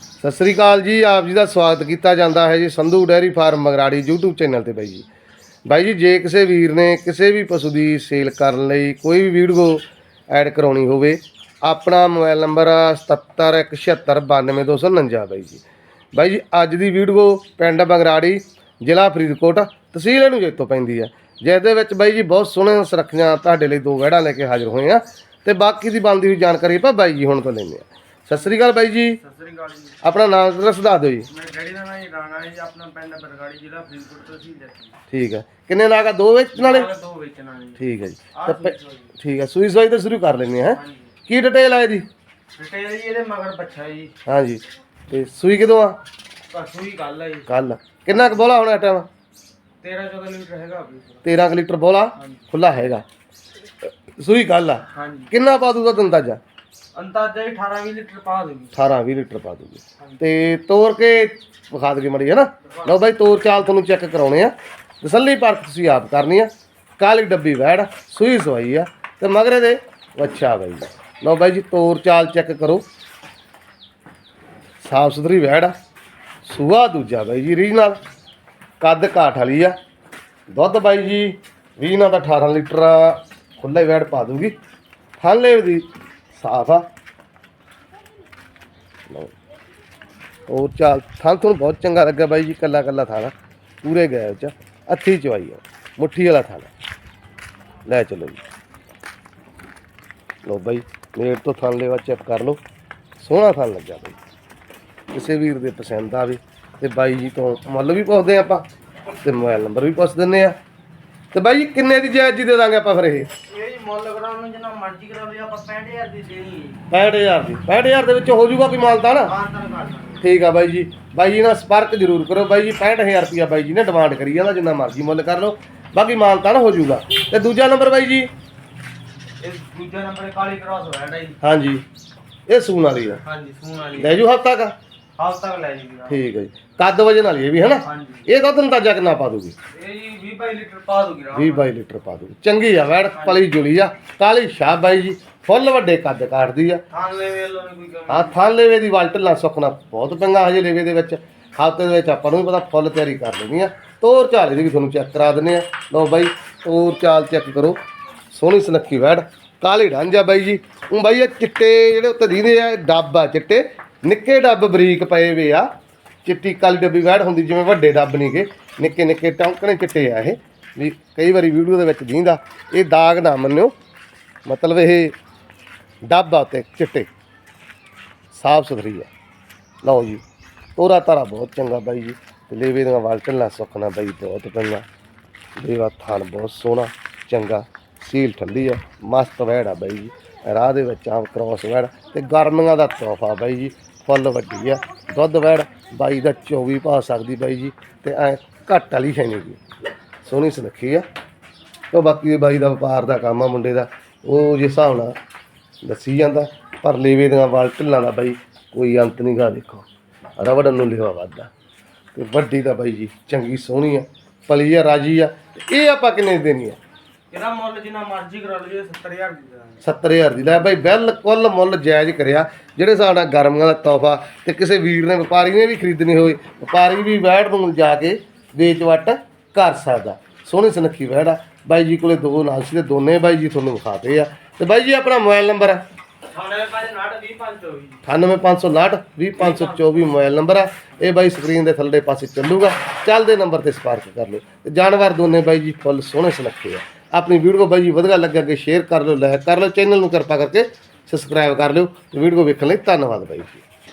ਸਤਿ ਸ੍ਰੀ ਅਕਾਲ ਜੀ, ਆਪ ਜੀ ਦਾ ਸਵਾਗਤ ਕੀਤਾ ਜਾਂਦਾ ਹੈ ਜੀ Sandhu dairy farm Magrari YouTube channel ਤੇ ਬਾਈ ਜੀ। ਬਾਈ ਜੀ, ਜੇ ਕਿਸੇ ਵੀਰ ਨੇ ਕਿਸੇ ਵੀ ਪਸ਼ੂ ਦੀ ਸੇਲ ਕਰਨ ਲਈ ਕੋਈ ਵੀ ਵੀਡੀਓ ਐਡ ਕਰਾਉਣੀ ਹੋਵੇ, ਆਪਣਾ ਮੋਬਾਈਲ ਨੰਬਰ 7717692249 ਬਾਈ ਜੀ। ਬਾਈ ਜੀ, ਅੱਜ ਦੀ ਵੀਡੀਓ ਪਿੰਡ ਬਗਰਾੜੀ ਜ਼ਿਲ੍ਹਾ ਫਰੀਦਕੋਟ, ਤਹਿਸੀਲ ਇਹਨੂੰ ਜੇਤੋਂ ਪੈਂਦੀ ਹੈ। ਜਿਸ ਦੇ ਵਿੱਚ ਬਾਈ ਜੀ ਬਹੁਤ ਸੋਹਣੇ ਸੁਰੱਖਿਆ ਤੁਹਾਡੇ ਲਈ ਦੋ ਵਹਿੜਾਂ ਲੈ ਕੇ ਹਾਜ਼ਰ ਹੋਏ ਆ। ਤੇ ਬਾਕੀ ਦੀ ਬਣਦੀ ਹੋਈ ਜਾਣਕਾਰੀ ਆਪਾਂ ਬਾਈ ਜੀ ਹੁਣ ਤੋਂ ਲੈਂਦੇ ਆ ਸਤਿ ਸ੍ਰੀ ਅਕਾਲ ਬਾਈ ਜੀ। ਸਤਿ ਸ੍ਰੀ ਅਕਾਲ ਜੀ। ਆਪਣਾ ਨਾਮ ਐਡਰੈਸ ਦੱਸ ਦਿਓ ਜੀ। ਮੇਰੇ ਡੈਡੀ ਦਾ ਨਾਮ ਜੀ ਰਾਣਾ ਹੈ ਜੀ ਆਪਣਾ ਪਿੰਡ ਬਰਗਾੜੀ ਜ਼ਿਲ੍ਹਾ ਫਰੀਦਕੋਟ ਤਹਿਸੀਲ ਜੱਟੀ ਠੀਕ ਹੈ। ਕਿੰਨੇ ਨਾਗਾ ਦੋ ਵਿੱਚ ਨਾਲੇ? ਨਾਲ ਦੋ ਵੇਚਣਾ ਜੀ। ਠੀਕ ਹੈ ਜੀ। ਆਹ ਤਾਂ ਪਹਿ- ਸੂਈ ਸੂਈ। ਠੀਕ ਹੈ ਸੂਈ ਸੂਈ ਤੋਂ ਸ਼ੁਰੂ ਕਰ ਲੈਂਦੇ ਹਾਂ। ਹਾਂਜੀ। ਕੀ ਡਿਟੇਲ ਆ ਇਹਦੀ? ਰਿਟੇਲ ਜੀ ਇਹਦੇ ਮਗਰ ਬੱਚਾ ਜੀ। ਹਾਂਜੀ। ਤੇ ਸੂਈ ਕਦੋਂ ਆ? ਪਰਸੋਂ ਹੀ ਗੱਲ ਹੈ ਜੀ। ਕੱਲ ਕਿੰਨਾ ਕੁ ਬੋਲਾ ਹੋਣਾ ਟਾਈਮ 13 14 ਲੀਟਰ ਹੈਗਾ ਆਪਣੀ। 13 ਕੁ ਲੀਟਰ ਬੋਲਾ ਹਾਂਜੀ। ਖੁੱਲਾ ਹੈਗਾ। ਸੂਈ ਕੱਲ ਆ। ਹਾਂਜੀ। ਕਿੰਨਾ ਪਾ ਦੂਗਾ ਤੁਹਾਨੂੰ ਅੰਦਾਜ਼ਾ? ਅੰਦਾਜ਼ਾ ਹੀ 18 20 ਲੀਟਰ ਪਾ ਦੂਗੀ। 18 20 ਲੀਟਰ ਪਾ ਦੂਗੀ। ਤੇ ਤੋਰ ਕੇ ਵਿਖਾ ਦਗੇ ਮੜੀ ਹੈ ਨਾ ਲਓ ਬਾਈ ਤੋੜ ਚਾਲ ਤੁਹਾਨੂੰ ਚੈੱਕ ਕਰਾਉਣੇ ਆ। ਤਸੱਲੀ ਪਰਖ ਤੁਸੀਂ ਆਪ ਕਰਨੀ ਆ। ਕਾਲੀ ਡੱਬੀ ਵੈੜ, ਸੂਈ ਸਵਾਈ ਆ। ਤੇ ਮਗਰੇ ਦੇ ਅੱਛਾ ਬਾਈ। ਜੀ। ਲਓ ਬਾਈ ਜੀ, ਤੋਰ ਚਾਲ ਚੈੱਕ ਕਰੋ। ਸਾਫ਼ ਸੁਥਰੀ ਵੈੜ ਆ। ਸੂਆ ਦੂਜਾ ਬਾਈ ਜੀ ਰੀ ਨਾਲ ਕੱਦ ਘਾਟ ਵਾਲੀ ਆ। ਦੁੱਧ ਬਾਈ ਜੀ ਰੀਜਨਲ ਦਾ 18 ਲੀਟਰ ਖੁੱਲੇ ਵੈੜ ਪਾ ਦੂਗੀ। ਥਾਲੇ ਦੀ ਸਾਫ਼ ਆ। ਲਓ। ਉਹ ਚਾਲ ਥਾਂ ਤੁਹਾਨੂੰ ਬਹੁਤ ਚੰਗਾ ਲੱਗਾ ਬਾਈ ਜੀ, ਕੱਲਾ ਕੱਲਾ ਥਾਣਾ ਪੂਰੇ ਗਏ ਚ ਅੱਥੀ ਚਵਾਈ ਆ। ਮੁੱਠੀ ਵਾਲਾ ਥਾਣਾ ਲੈ ਚਲੋ ਜੀ। ਲਓ ਬਾਈ ਮੇਰ ਤੋਂ ਥਾਂ ਲੈਵਾ ਚੈੱਕ ਕਰ ਲਓ। ਸੋਹਣਾ ਥਾਂ ਲੱਗਾ ਬਾਈ। ਕਿਸੇ ਵੀਰ ਦੇ ਪਸੰਦ ਆਵੇ ਤੇ ਬਾਈ ਜੀ ਤੋਂ ਮੁੱਲ ਵੀ ਪੁੱਛਦੇ ਆਪਾਂ ਤੇ ਮੋਬਾਈਲ ਨੰਬਰ ਵੀ ਪੁੱਛ ਦਿੰਦੇ ਆ ਤੇ ਬਾਈ ਜੀ, ਕਿੰਨੇ ਦੀ ਜਾਇਜ਼ ਜੀ ਦੇ ਦਾਂਗੇ ਆਪਾਂ ਫਿਰ ਇਹ? ਮੁੱਲ ਕਰਾਉਣ ਨੂੰ ਜਿੰਨਾ ਮਰਜ਼ੀ ਕਰਾ ਲਿਆ ਆਪਾਂ 65000 ਦੀ ਦੇਣੀ ਹੈ 65000 ਦੀ। 65000 ਦੇ ਵਿੱਚ ਹੋ ਜਾਊਗਾ ਕੋਈ ਮਾਲ ਤਾਂ ਨਾ? ਮਾਨਤਨ ਕਰ ਦਾਂਗੇ। ਠੀਕ ਆ ਬਾਈ ਜੀ। ਬਾਈ ਜੀ ਨਾਲ ਸੰਪਰਕ ਜ਼ਰੂਰ ਕਰੋ। ਬਾਈ ਜੀ 65000 ਰੁਪਿਆ ਬਾਈ ਜੀ ਨੇ ਡਿਮਾਂਡ ਕਰੀ ਜਾਂਦਾ ਜਿੰਨਾ ਮਰਜ਼ੀ ਮੁੱਲ ਕਰ ਲਓ। ਬਾਕੀ ਮਾਲ ਤਾਂ ਹੋ ਜਾਊਗਾ ਤੇ ਦੂਜਾ ਨੰਬਰ ਬਾਈ ਜੀ? ਇਹ ਦੂਜਾ ਨੰਬਰ ਕਾਲੀ ਕ੍ਰਾਸ ਹੋਇਆ ਜੀ। ਹਾਂਜੀ। ਇਹ ਸੂਣ ਵਾਲੀ ਆ। ਹਾਂਜੀ ਸੂਣ ਵਾਲੀ ਲੈ ਜੂ ਹਫਤਾ ਕਾ। ਹਾਲ ਤੱਕ ਲੈ ਜੀ ਵੀਰਾ ਠੀਕ ਹੈ ਜੀ। ਕੱਦ ਵਜਨ ਵਾਲੀ ਇਹ ਵੀ ਹੈ ਨਾ ਹਾਂਜੀ। ਇਹ ਦੁੱਧ ਅੰਦਾਜ਼ਾ ਕਿੰਨਾ ਪਾ ਦੂਗੀ? ਇਹ ਜੀ 20 22 ਲੀਟਰ ਪਾ ਦੂਗੀ ਰਾਮ 20 22 ਲੀਟਰ ਪਾ ਦੂਗੀ। ਚੰਗੀ ਆ ਵੈੜ ਪਲੀ ਜੁਲੀ ਆ। ਕਾਲੀ ਸ਼ਾਹ ਬਾਈ ਜੀ ਫੁੱਲ ਵੱਡੇ ਕੱਦ ਕਾਟਦੀ ਆ। ਥਾਂ ਲੈ ਵੇਲੋ ਨਹੀਂ ਕੋਈ ਕਮੀ ਹਾਂ ਥਾਂ ਲੇਵੇ ਦੀ ਵਾਲਟਲਾ ਸੁਖਣਾ ਬਹੁਤ ਪੰਗਾ ਹਜੇ ਲੇਵੇ ਦੇ ਵਿੱਚ। ਹਫ਼ਤੇ ਦੇ ਵਿੱਚ ਆਪਾਂ ਨੂੰ ਵੀ ਪਤਾ ਫੁੱਲ ਤਿਆਰੀ ਕਰ ਲੈਣੀ ਆ। ਤੋਰ ਝਾਲੇ ਦੀ ਵੀ ਤੁਹਾਨੂੰ ਚੈੱਕ ਕਰਾ ਦਿੰਨੇ ਆ। ਲਓ ਬਾਈ ਤੋਰ ਚਾਲ ਚੈੱਕ ਕਰੋ। ਸੋਹਣੀ ਸੁਨੱਖੀ ਵੈੜ। ਕਾਲੀ ਡਾਂਜਾ ਬਾਈ ਜੀ। ਉਹ ਬਾਈ ਇਹ ਚਿੱਟੇ ਜਿਹੜੇ ਉੱਤੇ ਦੀਦੇ ਆ ਡੱਬ ਆ ਚਿੱਟੇ। ਨਿੱਕੇ ਡੱਬ ਬਰੀਕ ਪਏ ਵੇ ਆ, ਚਿੱਟੀ ਕਾਲੀ ਡੱਬੀ ਵੈੜ ਹੁੰਦੀ, ਜਿਵੇਂ ਵੱਡੇ ਡੱਬ ਨਹੀਂਗੇ ਨਿੱਕੇ ਨਿੱਕੇ ਟੌਂਕਣੇ ਚਿੱਟੇ ਆ ਇਹ, ਵੀ ਕਈ ਵਾਰੀ ਵੀਡੀਓ ਦੇ ਵਿੱਚ ਦੀਂਦਾ। ਇਹ ਦਾਗ ਨਾ ਮੰਨਿਓ। ਮਤਲਬ ਇਹ ਡੱਬ ਆ ਤੇ ਚਿੱਟੇ। ਸਾਫ਼ ਸੁਥਰੀ ਆ। ਲਓ ਜੀ, ਤੋਰਾ ਤਾਰਾ ਬਹੁਤ ਚੰਗਾ ਬਾਈ ਜੀ। ਤੇ ਲੇਵੇ ਦੀਆਂ ਵਾਲਟਲਾਂ ਸੁੱਕਣਾ ਬਾਈ, ਬਹੁਤ ਚੰਗਾ। ਲੇਵਾ ਥਾਨ ਬਹੁਤ ਸੋਹਣਾ, ਚੰਗਾ। ਸੀਲ ਠੰਡੀ ਆ, ਮਸਤ ਵੈੜ ਆ ਬਾਈ ਜੀ। ਰਾਹ ਦੇ ਵਿੱਚ ਆਮ ਕ੍ਰੋਸ ਵੈੜ ਤੇ ਗਰਮੀਆਂ ਦਾ ਤੋਹਫਾ ਬਾਈ ਜੀ, ਫੁੱਲ ਵੱਡੀ ਆ। ਦੁੱਧ ਵੈੜ ਬਾਈ ਦਾ 24 ਪਾ ਸਕਦੀ ਬਾਈ ਜੀ ਤੇ ਐ ਘੱਟ ਵਾਲੀ ਹੈ ਜੀ। ਸੋਹਣੀ ਸੁਨੱਖੀ ਆ। ਉਹ ਬਾਕੀ ਬਾਈ ਦਾ ਵਪਾਰ ਦਾ ਕੰਮ ਆ ਮੁੰਡੇ ਦਾ। ਉਹ ਜਿਸ ਹਿਸਾਬ ਨਾਲ ਦੱਸੀ ਜਾਂਦਾ, ਪਰ ਲੇਵੇ ਦੀਆਂ ਵਾਲ ਢਿੱਲਾਂ ਦਾ ਬਾਈ ਕੋਈ ਅੰਤ ਨਹੀਂ ਗਾ ਦੇਖੋ। ਰਵੜ ਨੂੰ ਲਿਵਾ ਵੱਧਦਾ। ਤੇ ਵੱਡੀ ਦਾ ਬਾਈ ਜੀ ਚੰਗੀ ਸੋਹਣੀ ਆ ਪਲੀ ਆ, ਰਾਜੀ ਆ। ਤੇ ਇਹ ਆਪਾਂ ਕਿੰਨੇ ਦੇਣੀ ਆ? ਇਹਦਾ ਮੁੱਲ ਜਿੰਨਾ ਮਰਜ਼ੀ ਕਰਾ ਲਈਏ 70000 ਦੀ ਦੇ ਦਾਂਗੇ 70000 ਦੀ। ਲੈ ਬਾਈ ਬਿਲਕੁਲ ਮੁੱਲ ਜਾਇਜ਼ ਕਰਿਆ। ਜਿਹੜੇ ਨਾਲ ਗਰਮੀਆਂ ਦਾ ਤੋਹਫਾ ਤੇ ਕਿਸੇ ਵੀਰ ਨੇ ਵਪਾਰੀ ਨੇ ਵੀ ਖਰੀਦਣੀ ਹੋਵੇ ਵਪਾਰੀ ਵੀ ਵੈੜ ਨੂੰ ਜਾ ਕੇ ਵੇਚ ਵਟ ਕਰ ਸਕਦਾ। ਸੋਹਣੀ ਸੁਨੱਖੀ ਵੈੜ ਆ। ਬਾਈ ਜੀ ਕੋਲੇ ਦੋ ਨਾਲ ਸੀ ਤੇ ਦੋਨੇ ਬਾਈ ਜੀ ਤੁਹਾਨੂੰ ਵਿਖਾਤੇ ਆ। ਤੇ ਬਾਈ ਜੀ ਆਪਣਾ ਮੋਬਾਈਲ ਨੰਬਰ ਆ? ਥਾਣੇ ਪਾਸੇ 92524 98559 20524 ਮੋਬਾਈਲ ਨੰਬਰ ਆ। ਇਹ ਬਾਈ ਸਕਰੀਨ ਦੇ ਥੱਲੇ ਪਾਸੇ ਚੱਲੂਗਾ। ਚੱਲਦੇ ਨੰਬਰ ਤੇ ਸੰਪਰਕ ਕਰ ਲਓ। ਜਾਨਵਰ ਦੋਨੇ ਬਾਈ ਜੀ ਫੁੱਲ ਸੋਹਣੇ ਸੁਨੱਖੇ ਆ। ਆਪਣੀ ਵੀਡੀਓ ਬਾਈ ਜੀ ਵਧੀਆ ਲੱਗਿਆ ਕਿ ਸ਼ੇਅਰ ਕਰ ਲਓ ਲਾਈਕ ਕਰ ਲਓ ਚੈਨਲ ਨੂੰ ਕਿਰਪਾ ਕਰਕੇ ਸਬਸਕ੍ਰਾਈਬ ਕਰ ਲਿਓ। ਵੀਡੀਓ ਵੇਖਣ ਲਈ ਧੰਨਵਾਦ ਬਾਈ ਜੀ।